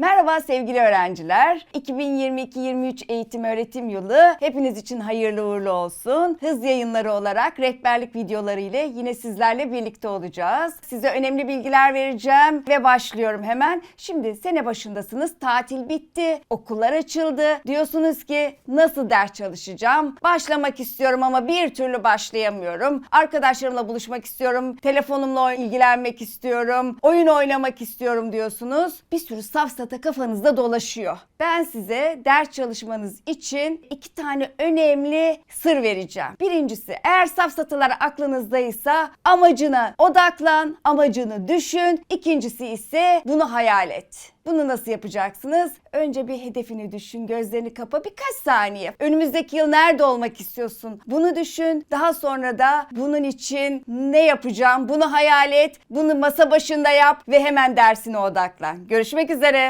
Merhaba sevgili öğrenciler. 2022-23 eğitim öğretim yılı hepiniz için hayırlı uğurlu olsun. Hız yayınları olarak rehberlik videoları ile yine sizlerle birlikte olacağız. Size önemli bilgiler vereceğim ve başlıyorum hemen. Şimdi sene başındasınız. Tatil bitti. Okullar açıldı. Diyorsunuz ki nasıl ders çalışacağım? Başlamak istiyorum ama bir türlü başlayamıyorum. Arkadaşlarımla buluşmak istiyorum. Telefonumla ilgilenmek istiyorum. Oyun oynamak istiyorum diyorsunuz. Bir sürü safsata kafanızda dolaşıyor. Ben size ders çalışmanız için iki tane önemli sır vereceğim. Birincisi eğer safsatalar aklınızdaysa amacına odaklan, amacını düşün. İkincisi ise bunu hayal et. Bunu nasıl yapacaksınız? Önce bir hedefini düşün, gözlerini kapa birkaç saniye. Önümüzdeki yıl nerede olmak istiyorsun? Bunu düşün. Daha sonra da bunun için ne yapacağım? Bunu hayal et. Bunu masa başında yap ve hemen dersine odaklan. Görüşmek üzere.